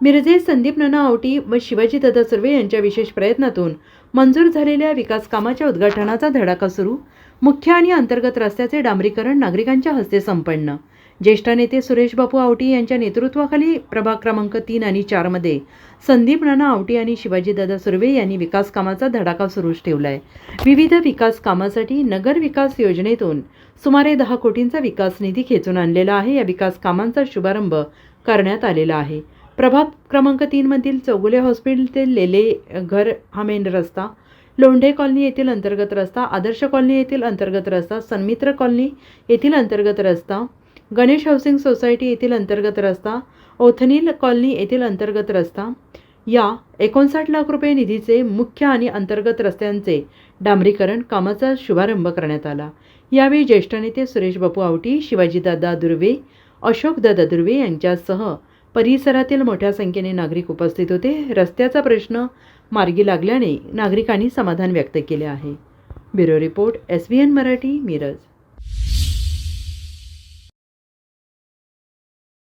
मिरजे संदीप नाना आवटी व शिवाजी दादा सुर्वे यांच्या विशेष प्रयत्नातून मंजूर झालेल्या विकास कामाच्या उद्घाटनाचा धडाका सुरू. मुख्य आणि अंतर्गत रस्त्याचे डांबरीकरण नागरिकांच्या हस्ते संपन्न. ज्येष्ठ नेते सुरेश बापू आवटी यांच्या नेतृत्वाखाली प्रभाग क्रमांक तीन आणि चारमध्ये संदीप नाना आवटी आणि शिवाजीदादा सुर्वे यांनी विकास कामाचा धडाका सुरूच ठेवला आहे विविध विकास कामासाठी नगर विकास योजनेतून सुमारे दहा कोटींचा विकास निधी खेचून आणलेला आहे. या विकास कामांचा शुभारंभ करण्यात आलेला आहे. प्रभाग क्रमांक तीनमधील चौगुले हॉस्पिटल ते लेले घर हा मेन रस्ता. लोंढे कॉलनी येथील अंतर्गत रस्ता. आदर्श कॉलनी येथील अंतर्गत रस्ता. सन्मित्र कॉलनी येथील अंतर्गत रस्ता. गणेश हाऊसिंग सोसायटी येथील अंतर्गत रस्ता. ओथनील कॉलनी येथील अंतर्गत रस्ता. या एकोणसाठ लाख रुपये निधीचे मुख्य आणि अंतर्गत रस्त्यांचे डांबरीकरण कामाचा शुभारंभ करण्यात आला. यावेळी ज्येष्ठ नेते सुरेश बापू आवटी शिवाजीदादा दुर्वे अशोकदादा दुर्वे यांच्यासह परिसरातील मोठ्या संख्येने नागरिक उपस्थित होते. रस्त्याचा प्रश्न मार्गी लागल्याने नागरिकांनी समाधान व्यक्त केले आहे. Bureau report S B N Marathi Miraj.